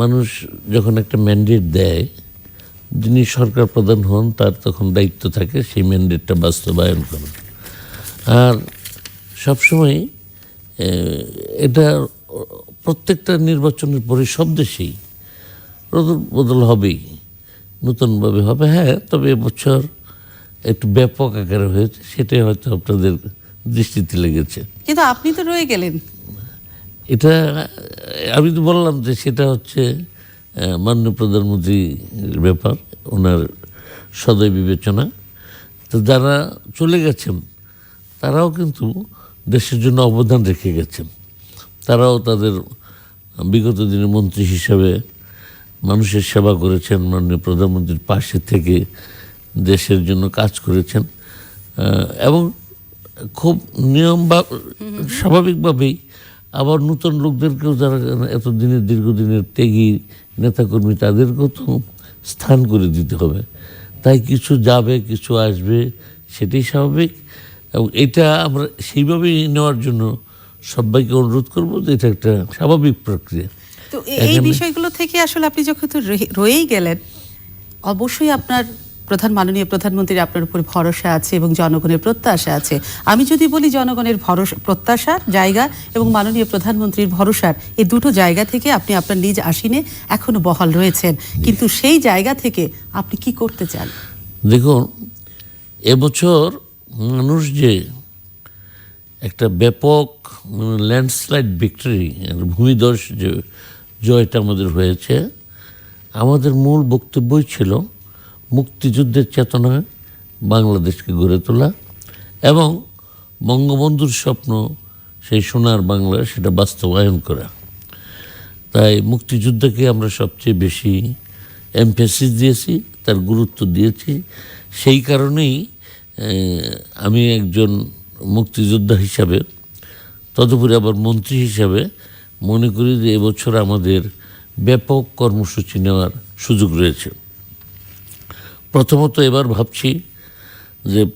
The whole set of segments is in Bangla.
মানুষ যখন একটা ম্যান্ডেট দেয়, যিনি সরকার প্রধান হন, তার তখন দায়িত্ব থাকে সেই ম্যান্ডেটটা বাস্তবায়ন করা। আর সবসময় এটা প্রত্যেকটা নির্বাচনের পরে সব দেশেই বদল হবেই। নতুনভাবে হবে হ্যাঁ তবে এবছর একটু ব্যাপক আকারে হয়েছে, সেটাই হয়তো আপনাদের দৃষ্টিতে লেগেছে। কিন্তু আপনি তো রয়ে গেলেন। এটা আমি তো বললাম যে সেটা হচ্ছে মাননীয় প্রধানমন্ত্রীর ব্যাপার ওনার সদয় বিবেচনা। তো যারা চলে গেছেন তারাও কিন্তু দেশের জন্য অবদান রেখে গেছেন। তারাও তাদের বিগত দিনে মন্ত্রী হিসাবে মানুষের সেবা করেছেন মাননীয় প্রধানমন্ত্রীর পাশে থেকে দেশের জন্য কাজ করেছেন। এবং খুব নিয়ম বা স্বাভাবিকভাবেই আবার নতুন লোকদেরকেও যারা এতদিনের দীর্ঘদিনের ত্যাগী নেতাকর্মী তাদেরকেও তো স্থান করে দিতে হবে। তাই কিছু যাবে কিছু আসবে সেটাই স্বাভাবিক। এবং এটা আমরা সেইভাবেই নেওয়ার জন্য সবাইকে অনুরোধ করব যে এটা একটা স্বাভাবিক প্রক্রিয়া। তো এই বিষয়গুলো থেকে আসলে আপনি যখন তো রয়েই গেলেন অবশ্যই আপনার প্রধান মাননীয় প্রধানমন্ত্রীর আপনার উপর ভরসা আছে এবং জনগণের প্রত্যাশা আছে। আমি যদি বলি জনগণের ভরসা প্রত্যাশার জায়গা এবং মাননীয় প্রধানমন্ত্রীর ভরসার এই দুটো জায়গা থেকে আপনি আপনার নিজ আসিনে এখনও বহাল রয়েছেন। কিন্তু সেই জায়গা থেকে আপনি কি করতে চান? দেখুন, এবছর মানুষ যে একটা ব্যাপক ল্যান্ডস্লাইড ভিক্টরি ভূমিদশ যে জয়টা আমাদের হয়েছে, আমাদের মূল বক্তব্যই ছিল মুক্তিযুদ্ধের চেতনায় বাংলাদেশকে গড়ে তোলা এবং বঙ্গবন্ধুর স্বপ্ন সেই সোনার বাংলা সেটা বাস্তবায়ন করা। তাই মুক্তিযুদ্ধকে আমরা সবচেয়ে বেশি এমফেসিস দিয়েছি, তার গুরুত্ব দিয়েছি। সেই কারণেই আমি একজন মুক্তিযোদ্ধা হিসাবে, তদুপরি আবার মন্ত্রী হিসাবে মনে করি যে এবছর আমাদের ব্যাপক কর্মসূচি নেওয়ার সুযোগ রয়েছে। প্রথমত এবার ভাবছি যে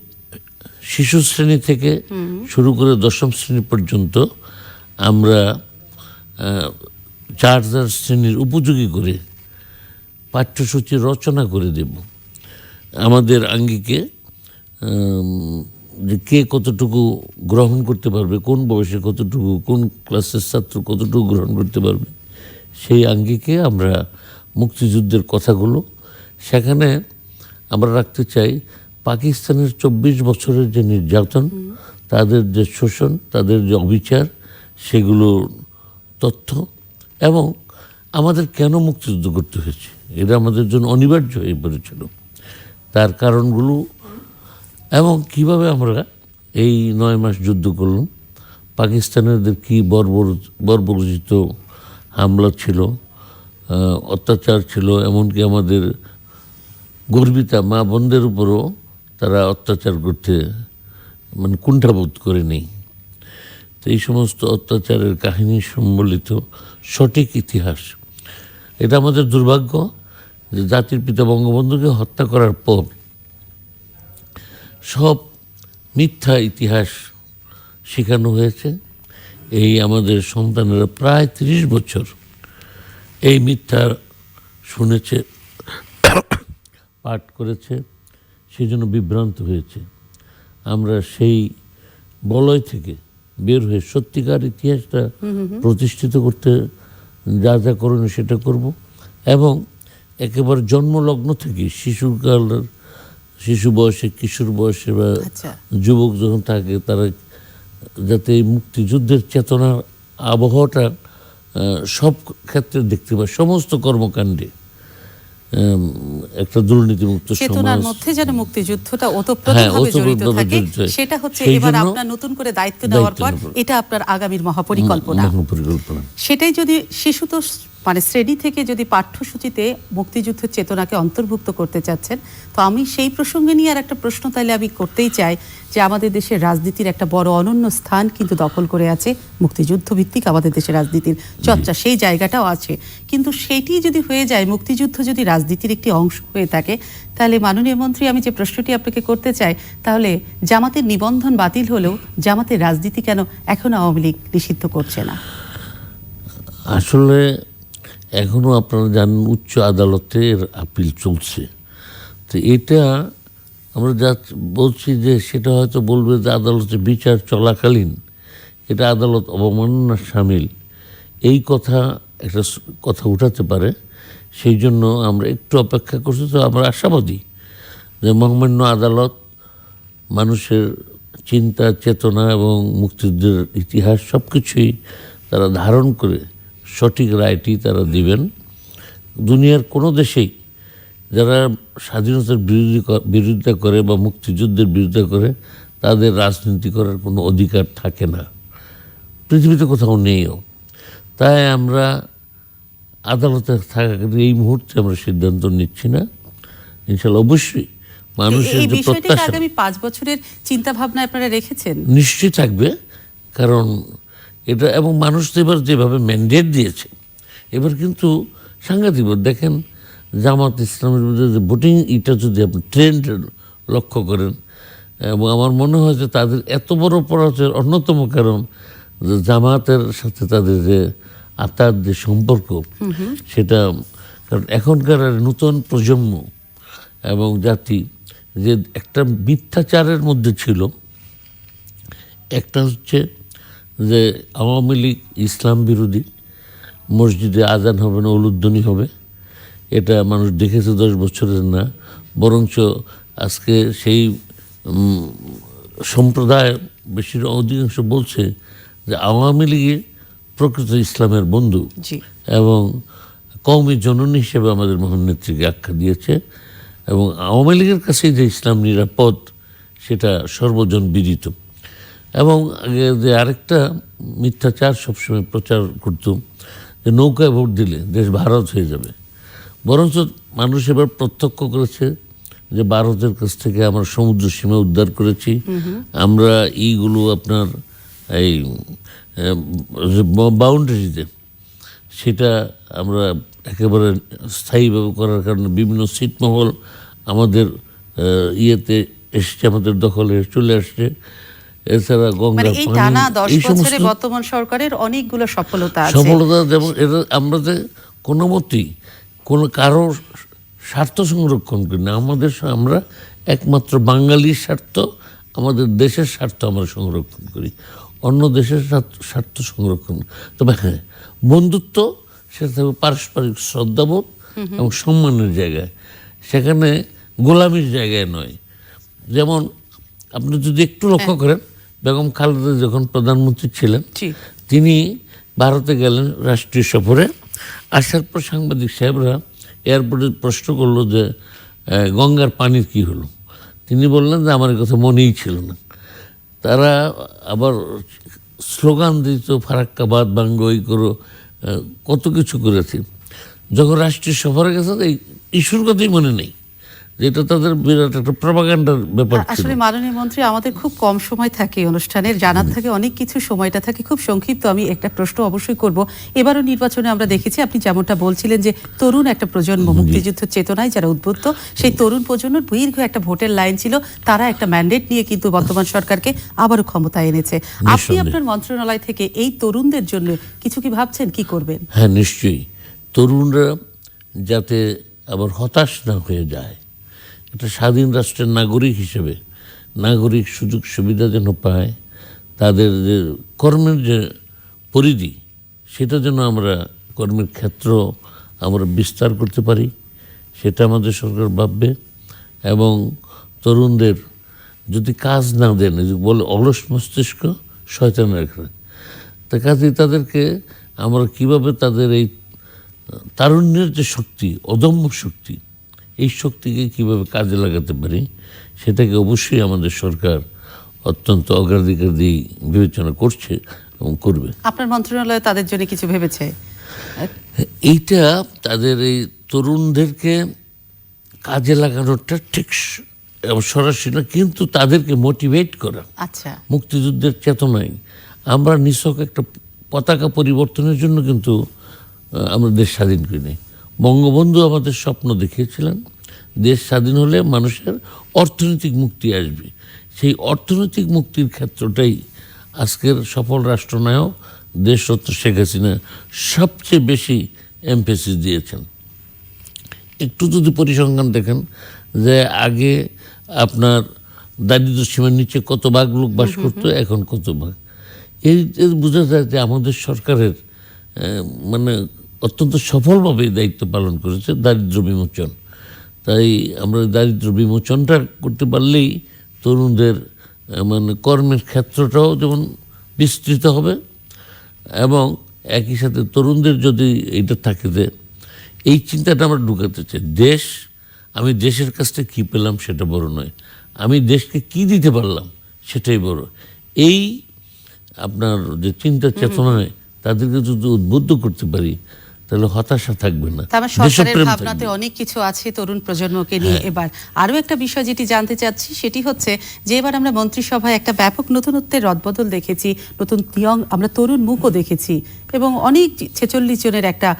শিশু শ্রেণি থেকে শুরু করে দশম শ্রেণি পর্যন্ত আমরা চার চার শ্রেণির উপযোগী করে পাঠ্যসূচি রচনা করে দেব। আমাদের আঙ্গিকে যে কে কতটুকু গ্রহণ করতে পারবে কোন বয়সে কতটুকু কোন ক্লাসের ছাত্র কতটুকু গ্রহণ করতে পারবে সেই আঙ্গিকে আমরা মুক্তিযুদ্ধের কথাগুলো সেখানে আমরা রাখতে চাই পাকিস্তানের চব্বিশ বছরের যে নির্যাতন, তাদের যে শোষণ, তাদের যে অবিচার সেগুলোর তথ্য এবং আমাদের কেন মুক্তিযুদ্ধ করতে হয়েছে? এটা আমাদের জন্য অনিবার্য হয়ে পড়েছিল তার কারণগুলো এবং কীভাবে আমরা এই নয় মাস যুদ্ধ করলাম পাকিস্তানেরদের কী বর্বর, বর্বরচিত হামলা ছিল অত্যাচার ছিল, এমনকি আমাদের গর্বিতা মা বোনদের উপরও তারা অত্যাচার করতে মানে কুণ্ঠাবোধ করে নেই। তো এই সমস্ত অত্যাচারের কাহিনী সম্বলিত সঠিক ইতিহাস। এটা আমাদের দুর্ভাগ্য যে জাতির পিতা বঙ্গবন্ধুকে হত্যা করার পর সব মিথ্যা ইতিহাস শেখানো হয়েছে। এই আমাদের সন্তানেরা প্রায় তিরিশ বছর এই মিথ্যা শুনেছে। পাঠ করেছে সেই জন্য বিভ্রান্ত হয়েছে। আমরা সেই বলয় থেকে বের হয়ে সত্যিকার ইতিহাসটা প্রতিষ্ঠিত করতে যা যা করণীয় সেটা করব এবং একেবারে জন্মলগ্ন থেকে শিশুকালের শিশু বয়সে কিশোর বয়সে বা আচ্ছা। যুবক যখন থাকে তারা যাতে এই মুক্তিযুদ্ধের চেতনার আবহাওয়াটা সব ক্ষেত্রে দেখতে পায় সমস্ত কর্মকাণ্ডে। একটা দুর্নীতিমুক্ত চেতনার সমাজ। মধ্যে যেন মুক্তিযুদ্ধটা হ্যাঁ, ওতপ্রোতভাবে জড়িত থাকে সেটা হচ্ছে এবার আপনার নতুন করে দায়িত্ব নেওয়ার পর এটা আপনার আগামীর মহাপরিকল্পনা। সেটাই যদি শিশু তো মানে শ্রেণি থেকে যদি পাঠ্যসূচিতে মুক্তিযুদ্ধের চেতনাকে অন্তর্ভুক্ত করতে চাচ্ছেন তো আমি সেই প্রসঙ্গে নিয়ে আর একটা প্রশ্ন তাহলে আমি করতেই চাই যে আমাদের দেশের রাজনীতির একটা বড় অনন্য স্থান কিন্তু দখল করে আছে মুক্তিযুদ্ধ ভিত্তিক আমাদের দেশের রাজনীতির চর্চা। সেই জায়গাটাও আছে। কিন্তু সেটি যদি হয়ে যায় মুক্তিযুদ্ধ যদি রাজনীতির একটি অংশ হয়ে থাকে তাহলে মাননীয় মন্ত্রী আমি যে প্রশ্নটি আপনাকে করতে চাই তাহলে জামাতের নিবন্ধন বাতিল হলেও জামাতের রাজনীতি কেন এখনও আওয়ামী লীগ নিষিদ্ধ করছে না? আসলে এখনও আপনারা জানেন উচ্চ আদালতে এর আপিল চলছে। তো এটা আমরা যা বলছি যে সেটা হয়তো বলবে যে আদালতে বিচার চলাকালীন এটা আদালত অবমাননার সামিল। এই কথা একটা কথা উঠাতে পারে। সেই জন্য আমরা একটু অপেক্ষা করছি। তো আমরা আশাবাদী যে মহামান্য আদালত মানুষের চিন্তা, চেতনা এবং মুক্তিযুদ্ধের ইতিহাস সব কিছুই তারা ধারণ করে সঠিক রায়টি তারা দিবেন। দুনিয়ার কোনো দেশেই যারা স্বাধীনতার বিরোধী বিরোধিতা করে বা মুক্তিযুদ্ধের বিরোধিতা করে তাদের রাজনীতি করার কোনো অধিকার থাকে না। পৃথিবীতে কোথাও নেইও। তাই আমরা আদালতে থাকাকালীন এই মুহূর্তে আমরা সিদ্ধান্ত নিচ্ছি না। ইনশাল্লাহ অবশ্যই মানুষের যে প্রত্যাশা আগামী পাঁচ বছরের চিন্তা ভাবনা আপনারা রেখেছেন? নিশ্চয়ই থাকবে। কারণ এটা এবং মানুষ তো এবার যেভাবে ম্যান্ডেট দিয়েছে এবার কিন্তু সাংঘাতিক দেখেন জামাত ইসলামের মধ্যে যে ভোটিং এটা যদি আপনি ট্রেন্ড লক্ষ্য করেন এবং আমার মনে হয় যে তাদের এত বড় পরাজয়ের অন্যতম কারণ যে জামাতের সাথে তাদের যে আত্মার যে সম্পর্ক সেটা কারণ এখনকার নতুন প্রজন্ম এবং জাতি যে একটা মিথ্যাচারের মধ্যে ছিল একটা হচ্ছে যে আওয়ামী লীগ ইসলাম বিরোধী মসজিদে আজান হবে না উলুধ্বনি হবে এটা মানুষ দেখেছে দশ বছরের না বরঞ্চ আজকে সেই সম্প্রদায় বেশির অধিকাংশ বলছে যে আওয়ামী লীগই প্রকৃত ইসলামের বন্ধু এবং কৌমি জননী হিসেবে আমাদের মহান নেত্রীকে আখ্যা দিয়েছে এবং আওয়ামী লীগের কাছে যে ইসলাম নিরাপদ সেটা সর্বজন বিদিত। এবং আগে যে আরেকটা মিথ্যাচার সবসময় প্রচার করত যে নৌকায় ভোট দিলে দেশ ভারত হয়ে যাবে। বরঞ্চ মানুষ এবার প্রত্যক্ষ করেছে যে ভারতের কাছ থেকে আমরা সমুদ্র সীমা উদ্ধার করেছি। আমরা এইগুলো আপনার এই বাউন্ডারিতে সেটা আমরা একেবারে স্থায়ীভাবে করার কারণে বিভিন্ন ছিটমহল আমাদের ইয়েতে এসছে আমাদের দখলে চলে আসছে। এছাড়া মানে গঙ্গার এই টানা দশ সমস্ত বছরে বর্তমান সরকারের অনেকগুলো সফলতা আছে। সফলতা যেমন এটা আমরা যে কোনো মতেই কোনো কারও স্বার্থ সংরক্ষণ করি না আমাদের আমরা একমাত্র বাঙালির স্বার্থ আমাদের দেশের স্বার্থ আমরা সংরক্ষণ করি। অন্য দেশের স্বার্থ- স্বার্থ সংরক্ষণ। তবে হ্যাঁ বন্ধুত্ব সেটা থাকবে পারস্পরিক শ্রদ্ধাবোধ এবং সম্মানের জায়গায় সেখানে গোলামির জায়গায় নয়। যেমন আপনি যদি একটু লক্ষ্য করেন বেগম খালেদা যখন প্রধানমন্ত্রী ছিলেন তিনি ভারতে গেলেন রাষ্ট্রীয় সফরে। আসার পর সাংবাদিক সাহেবরা এয়ারপোর্টে প্রশ্ন করল যে গঙ্গার পানির কি হলো? তিনি বললেন যে আমার এ কথা মনেই ছিল না। তারা আবার স্লোগান দিত ফারাক্কাবাদ বাঙ্গ এই করো কত কিছু করেছে। যখন রাষ্ট্রীয় সফরে গেছে এই ইস্যুর কথাই মনে নেই। যেটা তাদের বিরাট একটা প্রপাগান্ডার ব্যাপার আসলে মাননীয় মন্ত্রী আমাদের খুব কম সময় থাকে অনুষ্ঠানের। জানার থাকে অনেক কিছু সময়টা থাকে খুব সংক্ষিপ্ত। আমি একটা প্রশ্ন অবশ্যই করব। এবারও নির্বাচনে আমরা দেখেছি আপনি যেমনটা বলছিলেন যে তরুণ একটা প্রজন্ম মুক্তিযুদ্ধ চেতনায় যারা উদ্বুদ্ধ সেই তরুণ প্রজন্মের দীর্ঘ একটা ভোটের লাইন ছিল। তারা একটা ম্যান্ডেট নিয়ে কিন্তু বর্তমান সরকারকে আবারও ক্ষমতায় এনেছে। আপনি আপনার মন্ত্রণালয় থেকে এই তরুণদের জন্য কিছু কি ভাবছেন কি করবেন? হ্যাঁ নিশ্চয়ই। তরুণরা যাতে আবার হতাশ না হয়ে যায় একটা স্বাধীন রাষ্ট্রের নাগরিক হিসেবে নাগরিক সুযোগ সুবিধা যেন পায়, তাদের যে কর্মের যে পরিধি, সেটা যেন আমরা কর্মের ক্ষেত্র আমরা বিস্তার করতে পারি, সেটা আমাদের সরকার ভাববে। এবং তরুণদের যদি কাজ না দেন বলে অলস মস্তিষ্ক শয়তানের ঘরে তা কাজে তাদেরকে আমরা কীভাবে তাদের এই তারুণ্যের যে শক্তি, অদম্য শক্তি এই শক্তিকে কীভাবে কাজে লাগাতে পারি সেটাকে অবশ্যই আমাদের সরকার অত্যন্ত অগ্রাধিকার দিয়ে বিবেচনা করছে এবং করবে। আপনার মন্ত্রণালয় তাদের জন্য কিছু ভেবেছে? এইটা তাদের এই তরুণদেরকে কাজে লাগানোটা ঠিক সরাসরি না কিন্তু তাদেরকে মোটিভেট করা। আচ্ছা। মুক্তিযুদ্ধের চেতনায়। আমরা নিছক একটা পতাকা পরিবর্তনের জন্য কিন্তু আমরা দেশ স্বাধীন করিনি। বঙ্গবন্ধু আমাদের স্বপ্ন দেখিয়েছিলেন দেশ স্বাধীন হলে মানুষের অর্থনৈতিক মুক্তি আসবে। সেই অর্থনৈতিক মুক্তির ক্ষেত্রটাই আজকের সফল রাষ্ট্রনায়ক দেশরত্ন শেখ হাসিনা সবচেয়ে বেশি এমফেসিস দিয়েছেন। একটু যদি পরিসংখ্যান দেখেন যে আগে আপনার দারিদ্র সীমার নিচে কত ভাগ লোক বাস করতো এখন কত ভাগ? এই বোঝা যায় যে আমাদের সরকারের মানে অত্যন্ত সফলভাবে দায়িত্ব পালন করেছে দারিদ্র বিমোচন। তাই আমরা দারিদ্র বিমোচনটা করতে পারলেই তরুণদের মানে কর্মের ক্ষেত্রটাও যেমন বিস্তৃত হবে এবং একই সাথে তরুণদের যদি এটা থাকে যে এই চিন্তাটা আমরা ঢুকাতে চাই দেশ আমি দেশের কাছ থেকে কী পেলাম সেটা বড় নয় আমি দেশকে কি দিতে পারলাম সেটাই বড়। এই আপনার যে চিন্তা চেতনায় তাদেরকে যদি উদ্বুদ্ধ করতে পারি তাহলে হতাশা থাকবে না। সরকারের ভাবনাতে অনেক কিছু আছে তরুণ প্রজন্মকে নিয়ে হ্যাঁ। এবার। আরও একটা বিষয় যেটি জানতে চাচ্ছি সেটি হচ্ছে যে এবার আমরা মন্ত্রিসভায় একটা ব্যাপক নতুনত্বের রদবদল দেখেছি নতুন তিয়ং আমরা তরুণ মুখও দেখেছি এবং অনেক ছেচল্লিশ জনের একটা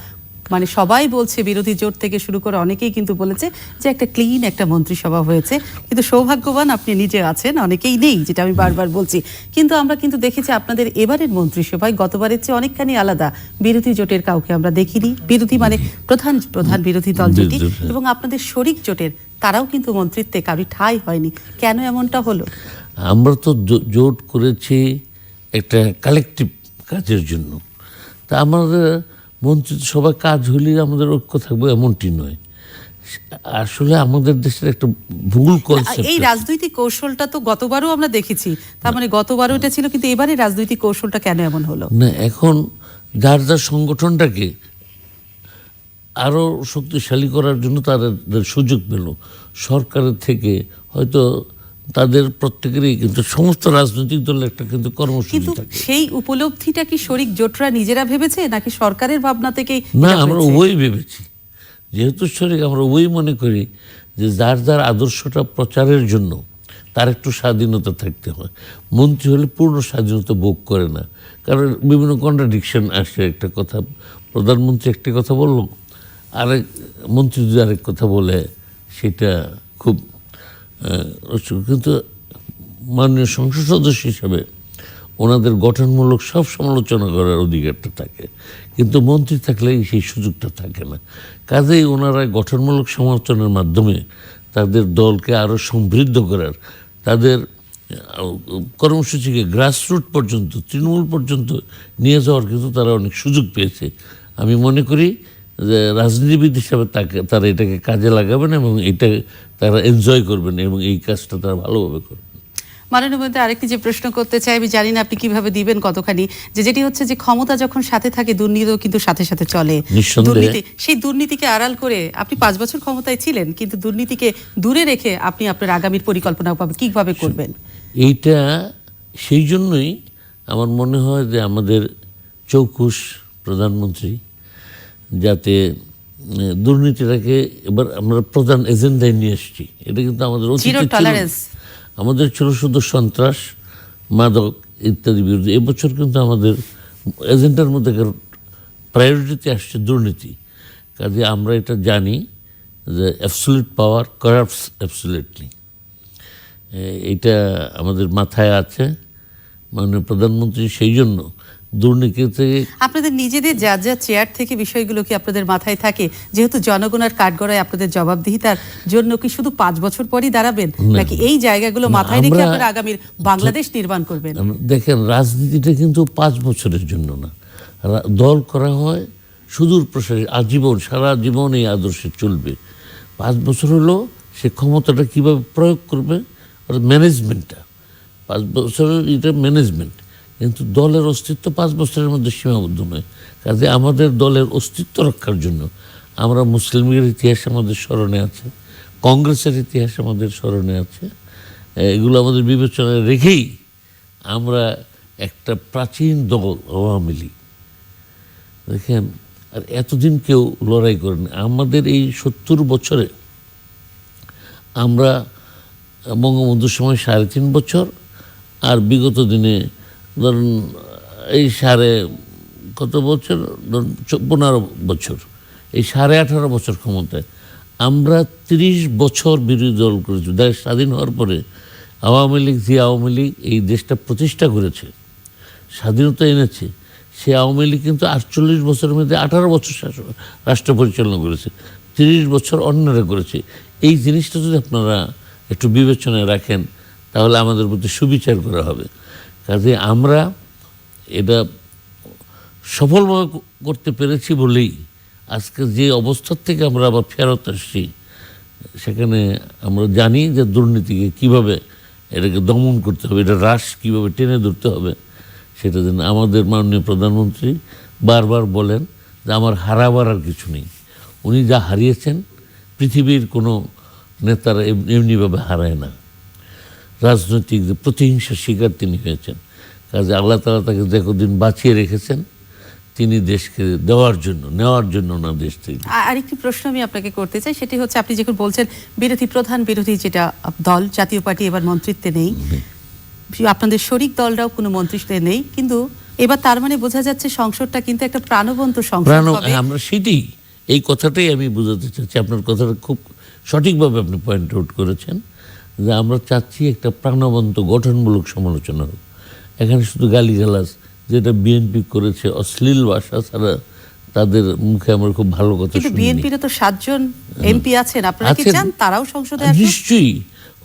মানে সবাই বলছে বিরোধী জোট থেকে শুরু করে অনেকেই কিন্তু বলেছে যে একটা ক্লিন একটা মন্ত্রিসভা হয়েছে। কিন্তু সৌভাগ্যবান আপনি নিজে আছেন অনেকেই নেই যেটা আমি বারবার বলছি। কিন্তু আমরা কিন্তু দেখেছি আপনাদের এবারের মন্ত্রিসভায় গতবারের চেয়ে অনেকখানি আলাদা। বিরোধী জোটের কাউকে আমরা দেখিনি। বিরোধী মানে প্রধান প্রধান বিরোধী দল জোটই এবং আপনাদের শরিক জোটের তারাও কিন্তু মন্ত্রিত্বে কারও ঠাঁই হয়নি। কেন এমনটা হলো? আমরা তো জোট করেছি একটা কালেকটিভ কাজের জন্য। তা আমাদের মন্ত্রী সবাই কাজ হলেই আমাদের ঐক্য থাকবে এমনটি নয়। আসলে আমাদের দেশের একটা ভুল কনসেপ্ট এই রাজনৈতিক কৌশলটা তো গতবারও আমরা দেখেছি। তার মানে গতবারও এটা ছিল কিন্তু এবারে রাজনৈতিক কৌশলটা কেন এমন হলো? না এখন যার যার সংগঠনটাকে আরও শক্তিশালী করার জন্য তাদের সুযোগ পেল। সরকারের থেকে হয়তো তাদের প্রত্যেকেরই কিন্তু সমস্ত রাজনৈতিক দলের একটা কিন্তু কর্মসূচি থাকে। সেই উপলব্ধিটা কি শরিক জোটরা নিজেরা ভেবেছে নাকি সরকারের ভাবনা থেকেই না আমরা? উভয়ই ভেবেছি। যেহেতু শরিক আমরা উভয়ই মনে করি যে যার যার আদর্শটা প্রচারের জন্য তার একটু স্বাধীনতা থাকতে হয়। মন্ত্রী হলে পূর্ণ স্বাধীনতা ভোগ করে না। কারণ বিভিন্ন কন্ট্রাডিকশন আসে একটা কথা প্রধানমন্ত্রী একটা কথা বলল আরেক মন্ত্রী যদি আরেক কথা বলে সেটা খুব কিন্তু মাননীয় সংসদ সদস্য হিসাবে ওনাদের গঠনমূলক সব সমালোচনা করার অধিকারটা থাকে। কিন্তু মন্ত্রী থাকলে সেই সুযোগটা থাকে না। কাজেই ওনারা গঠনমূলক সমালোচনার মাধ্যমে তাদের দলকে আরও সমৃদ্ধ করার, তাদের কর্মসূচিকে গ্রাসরুট পর্যন্ত, তৃণমূল পর্যন্ত নিয়ে যাওয়ার কিন্তু তারা অনেক সুযোগ পেয়েছে। আমি মনে করি যে রাজনীতিবিদ হিসাবে তাকে তারা এটাকে কাজে লাগাবেন এবং এটা তারা এনজয় করবেন এবং এই কাজটা তারা ভালোভাবে করবেন। মাননীয় মধ্যে আরেকটি যে প্রশ্ন করতে চাই আমি জানি না আপনি কীভাবে দিবেন কতখানি যে যেটি হচ্ছে যে ক্ষমতা যখন সাথে থাকে দুর্নীতিও কিন্তু সাথে সাথে চলে। দুর্নীতি সেই দুর্নীতিকে আড়াল করে আপনি পাঁচ বছর ক্ষমতায় ছিলেন কিন্তু দুর্নীতিকে দূরে রেখে আপনি আপনার আগামীর পরিকল্পনা পাবেন কীভাবে করবেন? এইটা সেই জন্যই আমার মনে হয় যে আমাদের চৌকুশ প্রধানমন্ত্রী যাতে দুর্নীতিটাকে এবার আমরা প্রধান এজেন্ডায় নিয়ে এসেছি। এটা কিন্তু আমাদের। আমাদের ছিল শুধু সন্ত্রাস মাদক ইত্যাদি বিরুদ্ধে। এবছর কিন্তু আমাদের এজেন্ডার মধ্যে প্রায়োরিটিতে আসছে দুর্নীতি। কাজে আমরা এটা জানি যে অ্যাবসুলেট পাওয়ার করাপস অ্যাবসুলেটলি এটা আমাদের মাথায় আছে। মাননীয় প্রধানমন্ত্রী সেই জন্য দুর্নীতিতে আপনাদের নিজেদের যা যা চেয়ার থেকে বিষয়গুলো কি আপনাদের মাথায় থাকে? যেহেতু জনগণের কাঠগড়ায় আপনাদের জবাবদিহিতার জন্য কি শুধু পাঁচ বছর পরই দাঁড়াবেন? নাকি এই জায়গাগুলো মাথায় রেখে আপনারা আগামীর বাংলাদেশ নির্মাণ করবেন? দেখেন রাজনীতিটা কিন্তু পাঁচ বছরের জন্য না। দল করা হয় সুদূর প্রসারী আজীবন সারা জীবন এই আদর্শে চলবে। পাঁচ বছর হলো সে ক্ষমতাটা কীভাবে প্রয়োগ করবে? ম্যানেজমেন্টটা পাঁচ বছরের এটা ম্যানেজমেন্ট কিন্তু দলের অস্তিত্ব পাঁচ বছরের মধ্যে সীমাবদ্ধ নয়। কাজে আমাদের দলের অস্তিত্ব রক্ষার জন্য আমরা মুসলিম লীগের ইতিহাস আমাদের স্মরণে আছে, কংগ্রেসের ইতিহাস আমাদের স্মরণে আছে। এগুলো আমাদের বিবেচনায় রেখেই আমরা একটা প্রাচীন দল, আওয়ামী লীগ। দেখেন, আর এতদিন কেউ লড়াই করেনি। আমাদের এই সত্তর বছরে আমরা বঙ্গবন্ধুর সময় সাড়ে তিন বছর, আর বিগত দিনে ধরুন, এই সাড়ে কত বছর? ধরুন পনেরো বছর। এই সাড়ে আঠারো বছর ক্ষমতায়। আমরা তিরিশ বছর বিরোধী দল করেছি। দেশ স্বাধীন হওয়ার পরে আওয়ামী লীগ, যে আওয়ামী লীগ এই দেশটা প্রতিষ্ঠা করেছে, স্বাধীনতা এনেছে, সে আওয়ামী লীগ কিন্তু আটচল্লিশ বছরের মধ্যে আঠারো বছর শাসন রাষ্ট্র পরিচালনা করেছে, তিরিশ বছর অন্যরা করেছে। এই জিনিসটা যদি আপনারা একটু বিবেচনায় রাখেন, তাহলে আমাদের প্রতি সুবিচার করা হবে। কাজে আমরা এটা সফলভাবে করতে পেরেছি বলেই আজকে যে অবস্থার থেকে আমরা আবার ফেরত আসছি, সেখানে আমরা জানি যে দুর্নীতিকে কীভাবে এটাকে দমন করতে হবে, এটা হ্রাস কীভাবে টেনে ধরতে হবে, সেটা যেন আমাদের মাননীয় প্রধানমন্ত্রী বারবার বলেন যে আমার হারাবার আর কিছু নেই। উনি যা হারিয়েছেন, পৃথিবীর কোনো নেতারা এম- এমনিভাবে হারায় না। রাজনৈতিক প্রতিহিংসার শিকার তিনি হয়েছেন। কাজে আল্লাহ তালা তাকে যতদিন বাঁচিয়ে রেখেছেন তিনি দেশকে দেওয়ার জন্য নেওয়ার জন্য না দেশ থেকে আরেকটি প্রশ্ন আমি আপনাকে করতে চাই সেটি হচ্ছে আপনি যখন বলছেন বিরোধী প্রধান বিরোধী যেটা দল জাতীয় পার্টি এবার মন্ত্রিত্বে নেই। আপনাদের শরিক দলরাও কোনো মন্ত্রিত্বে নেই কিন্তু এবার তার মানে বোঝা যাচ্ছে সংসদটা কিন্তু একটা প্রাণবন্ত সংসদ আমরা সেটাই এই কথাটাই আমি বোঝাতে চাচ্ছি। আপনার কথাটা খুব সঠিকভাবে আপনি পয়েন্ট আউট করেছেন। যে আমরা চাচ্ছি একটা প্রাণবন্ত গঠনমূলক সমালোচনা হোক। এখানে শুধু গালিগালাজ যেটা বিএনপি করেছে অশ্লীল ভাষা ছাড়া তাদের মুখে আমার খুব ভালো কথা বিএনপির তো সাতজন এমপি আছেন। আপনারা কি চান তারাও সংসদে নিশ্চয়ই।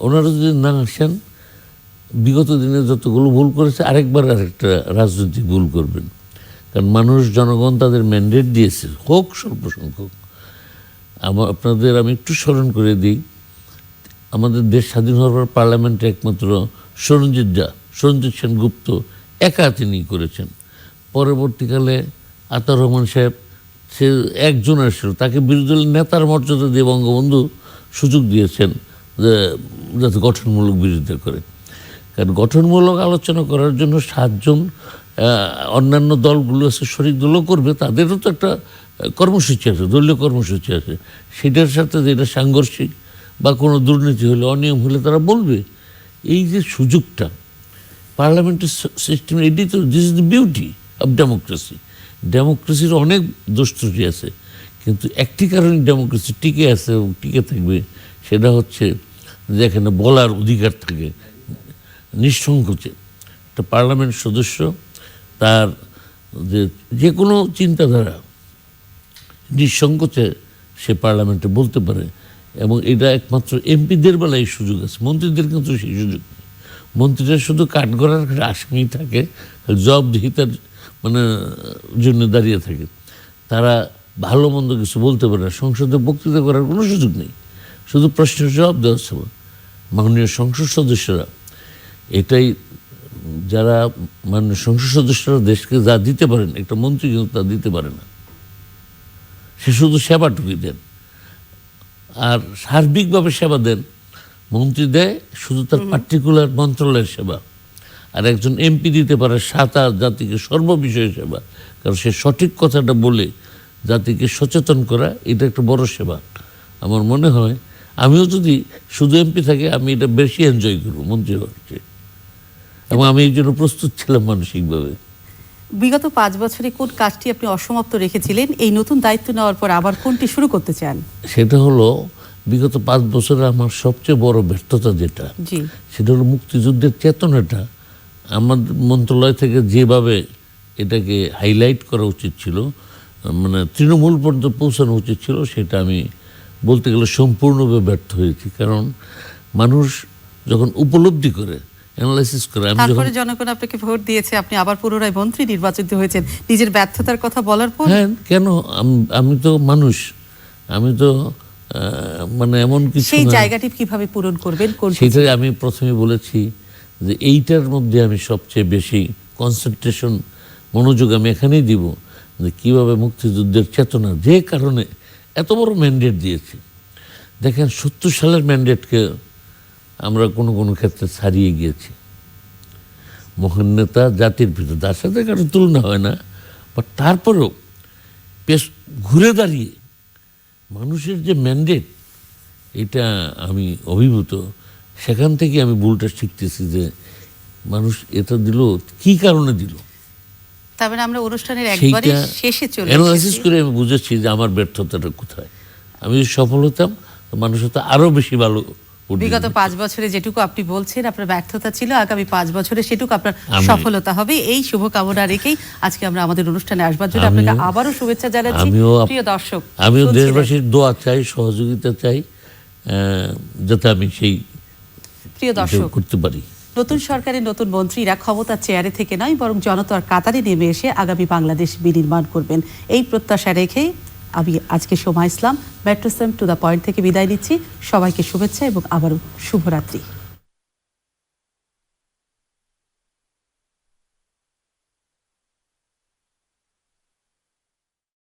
ওনারা যদি না আসেন বিগত দিনে যতগুলো ভুল করেছে আরেকবার আরেকটা রাজনৈতিক ভুল করবেন। কারণ মানুষ জনগণ তাদের ম্যান্ডেট দিয়েছে হোক স্বল্প সংখ্যক। আমার আপনাদের আমি একটু স্মরণ করে দিই আমাদের দেশ স্বাধীন হওয়ার পর পার্লামেন্টে একমাত্র সরঞ্জিৎ দা সরঞ্জিৎ সেনগুপ্ত একা তিনি করেছেন। পরবর্তীকালে আতার রহমান সাহেব সে একজন আসছিল তাকে বিরোধী দলের নেতার মর্যাদা দিয়ে বঙ্গবন্ধু সুযোগ দিয়েছেন যাতে গঠনমূলক বিরোধিতা করে। কারণ গঠনমূলক আলোচনা করার জন্য সাতজন অন্যান্য দলগুলো আছে, শরিক দলও করবে, তাদেরও তো একটা কর্মসূচি আছে, দলীয় কর্মসূচি আছে। সেটার সাথে যেটা সাংঘর্ষিক বা কোনো দুর্নীতি হলে, অনিয়ম হলে তারা বলবে। এই যে সুযোগটা, পার্লামেন্টের সিস্টেম এটি তো this is the beauty of democracy ডেমোক্রেসির অনেক দোষ ত্রুটি আছে, কিন্তু একটি কারণে ডেমোক্রেসি টিকে আছে এবং টিকে থাকবে, সেটা হচ্ছে যেখানে বলার অধিকার থাকে নিঃসংকোচে একটা পার্লামেন্ট সদস্য, তার যে যে কোনো চিন্তাধারা নিঃসংকোচে সে পার্লামেন্টে বলতে পারে। এবং এটা একমাত্র এমপিদের বেলায় সুযোগ আছে। মন্ত্রীদের কিন্তু সেই সুযোগ নেই। মন্ত্রীরা শুধু কাঠগড়ার আসামি থাকে জবাবদিহিতার মানে জন্য দাঁড়িয়ে থাকে। তারা ভালো মন্দ কিছু বলতে পারে না, সংসদে বক্তৃতা করার কোনো সুযোগ নেই। শুধু প্রশ্নের জবাব দেওয়া হচ্ছে মাননীয় সংসদ সদস্যরা, এটাই যারা মাননীয় সংসদ সদস্যরা দেশকে যা দিতে পারেন, একটা মন্ত্রী কিন্তু তা দিতে পারে না। সে শুধু সেবাটুকুই দেন। আর সার্বিকভাবে সেবা দেন। মন্ত্রী দেয় শুধু তার পার্টিকুলার মন্ত্রণালয়ের সেবা। আর একজন এমপি দিতে পারে সাতা জাতিকে সর্ববিষয়ে সেবা। কারণ সে সঠিক কথাটা বলে জাতিকে সচেতন করা এটা একটা বড় সেবা। আমার মনে হয় আমিও যদি শুধু এমপি থাকে আমি এটা বেশি এনজয় করব মন্ত্রী হচ্ছে। এবং আমি এই জন্য প্রস্তুত ছিলাম মানসিকভাবে। বিগত পাঁচ বছরে কোন কাজটি আপনি অসমাপ্ত রেখেছিলেন? এই নতুন দায়িত্ব নেওয়ার পর আবার কোনটি শুরু করতে চান? সেটা হলো বিগত পাঁচ বছরে আমার সবচেয়ে বড় ব্যর্থতা যেটা সেটা হলো মুক্তিযুদ্ধের চেতনাটা। আমাদের মন্ত্রণালয় থেকে যেভাবে এটাকে হাইলাইট করা উচিত ছিল মানে তৃণমূল পর্যন্ত পৌঁছানো উচিত ছিল সেটা আমি বলতে গেলে সম্পূর্ণভাবে ব্যর্থ হয়েছি। কারণ মানুষ যখন উপলব্ধি করে অ্যানালাইসিস করে আমি তারপরে জনগণ আপনাকে ভোট দিয়েছে আপনি আবার পুনরায় মন্ত্রী নির্বাচিত হয়েছেন। নিজের ব্যর্থতার কথা বলার পর হ্যাঁ কেন? আমি তো মানুষ। আমি তো মানে এমন কিছু সেই জায়গাটি কীভাবে পূরণ করবেন সেটাই আমি প্রথমে বলেছি যে এইটার মধ্যে আমি সবচেয়ে বেশি কনসেন্ট্রেশন মনোযোগ আমি এখানেই দিব যে কীভাবে মুক্তিযুদ্ধের চেতনা যে কারণে এত বড় ম্যান্ডেট দিয়েছে। দেখেন সত্তর সালের ম্যান্ডেটকে আমরা কোনো কোনো ক্ষেত্রে ছাড়িয়ে গিয়েছি। মহান নেতা জাতির ভিতর তার সাথে কারও তুলনা হয় না বাট তারপরেও বেশ ঘুরে দাঁড়িয়ে মানুষের যে ম্যান্ডেট এটা আমি অভিভূত। সেখান থেকে আমি ভুলটা শিখতেছি যে মানুষ এটা দিল কি কারণে দিল? তারপরে আমরা অনুষ্ঠানের একবারে শেষে চলে অ্যানালাইসিস করে আমি বুঝেছি যে আমার ব্যর্থতাটা কোথায়। আমি যদি সফল হতাম মানুষ হয়তো আরও বেশি ভালো বিগত পাঁচ বছরে যেটুকু আপনি বলছেন আপনার ব্যর্থতা ছিল আগামী পাঁচ বছরে সেটুকু আপনার সফলতা হবে। এই শুভকামনা রেখেই আজকে আমরা আমাদের অনুষ্ঠানে আসবার জন্য আপনাকে আবারও শুভেচ্ছা জানাচ্ছি। প্রিয় দর্শক আমিও দেশবাসীর দোয়া চাই সহযোগিতা চাই যাতে আমি সেই প্রিয় দর্শক করতে পারি। নতুন সরকারের নতুন মন্ত্রীরা ক্ষমতার চেয়ারে থেকে নয় বরং জনতার কাতারে নেমে এসে আগামী বাংলাদেশ বিনির্মাণ করবেন। এই প্রত্যাশা রেখেই আমি আজকে সময় ইসলাম মেট্রোসেম টু দ্য পয়েন্ট থেকে বিদায় নিচ্ছি। সবাইকে শুভেচ্ছা এবং আবারও শুভরাত্রি।